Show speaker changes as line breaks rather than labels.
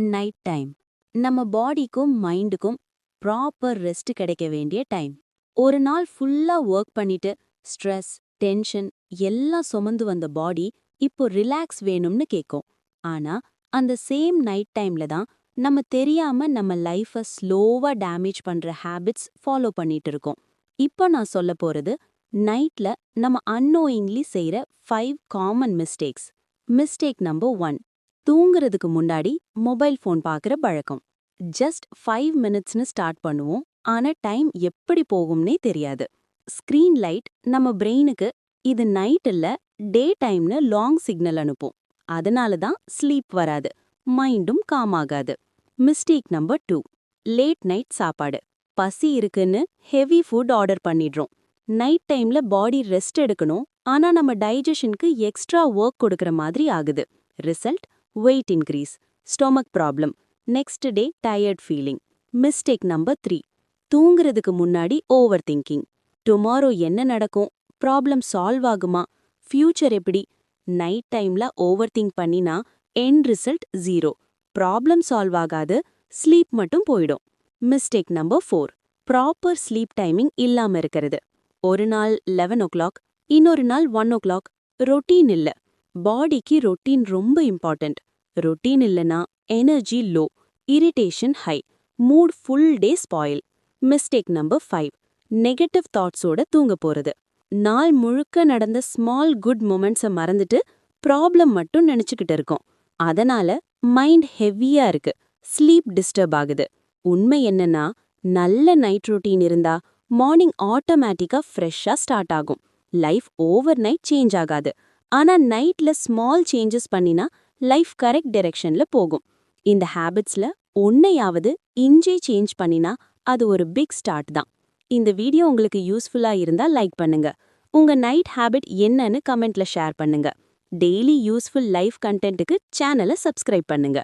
Night time நம்ம பாடிக்கும் மைண்டுக்கும் proper rest கிடைக்க வேண்டிய டைம் ஒரு நாள் ஃபுல்லா ஒர்க் பண்ணிட்டு ஸ்ட்ரெஸ் டென்ஷன் எல்லாம் சுமந்து வந்த பாடி இப்போ ரிலாக்ஸ் வேணும்னு கேட்கும் ஆனா அந்த சேம் நைட் டைம்ல தான் நம்ம தெரியாம நம்ம லைஃபை ஸ்லோவா டேமேஜ் பண்ற ஹேபிட்ஸ் ஃபாலோ பண்ணிட்டு இருக்கோம். இப்போ நான் சொல்ல போறது நைட்ல நம்ம அன்னோயிங்லி செய்யற five common mistakes mistake number one தூங்குறதுக்கு முன்னாடி மொபைல் ஃபோன் பார்க்குற பழக்கம். ஜஸ்ட் ஃபைவ் மினிட்ஸ்னு ஸ்டார்ட் பண்ணுவோம். ஆனா டைம் எப்படி போகும்னே தெரியாது. ஸ்க்ரீன் லைட் நம்ம பிரெயினுக்கு இது நைட் இல்லை டே டைம்னு லாங் சிக்னல் அனுப்பும். அதனால தான் ஸ்லீப் வராது. மைண்டும் காம் ஆகாது. Mistake number two late night சாப்பாடு. பசி இருக்குன்னு ஹெவி ஃபுட் ஆர்டர் பண்ணிடுறோம். நைட் டைம்ல பாடி ரெஸ்ட் எடுக்கணும். ஆனா நம்ம டைஜஷனுக்கு எக்ஸ்ட்ரா ஒர்க் கொடுக்கற மாதிரி ஆகுது. Result weight increase stomach problem next day tired feeling mistake number three தூங்குறதுக்கு முன்னாடி ஓவர் திங்கிங் டுமாரோ என்ன நடக்கும்? ப்ராப்ளம் சால்வ் ஆகுமா? ஃபியூச்சர் எப்படி? நைட் டைம்ல ஓவர் திங்க் பண்ணினா end result zero problem solve ஆகாது ஸ்லீப் மட்டும் போயிடும். Mistake number four proper sleep timing இல்லாம இருக்கிறது. ஒரு நாள் லெவன் ஓ கிளாக் இன்னொரு நாள் ஒன் ஓ கிளாக் ரொட்டீன் இல்ல. பாடிக்கு ரொட்டீன் ரொம்ப இம்பார்ட்டன்ட். ரொட்டீன் இல்லனா energy low irritation high mood full day spoil. Mistake number five negative தாட்ஸோட தூங்க போறது. நாள் முழுக்க நடந்த ஸ்மால் குட் மூமெண்ட்ஸை மறந்துட்டு ப்ராப்ளம் மட்டும் நினச்சிக்கிட்டு இருக்கோம். அதனால மைண்ட் ஹெவியா இருக்கு ஸ்லீப் டிஸ்டர்ப் ஆகுது. உண்மை என்னன்னா நல்ல நைட் ரொட்டீன் இருந்தா மார்னிங் ஆட்டோமேட்டிக்கா ஃப்ரெஷ்ஷா ஸ்டார்ட் ஆகும். லைஃப் ஓவர் நைட் சேஞ்ச் ஆகாது. ஆனா நைட்ல ஸ்மால் சேஞ்சஸ் பண்ணினா லைஃப் கரெக்ட் டைரக்ஷன்ல போகும். இந்த ஹேபிட்ஸ்ல ஒன்னையாவது இஞ்சே சேஞ்ச் பண்ணினா அது ஒரு பிக் ஸ்டார்ட் தான். இந்த வீடியோ உங்களுக்கு யூஸ்ஃபுல்லா இருந்தா லைக் பண்ணுங்க. உங்க நைட் ஹேபிட் என்னன்னு கமெண்ட்ல ஷேர் பண்ணுங்க. டெய்லி யூஸ்ஃபுல் லைஃப் கண்டென்ட்டுக்கு சேனலை சப்ஸ்கிரைப் பண்ணுங்க.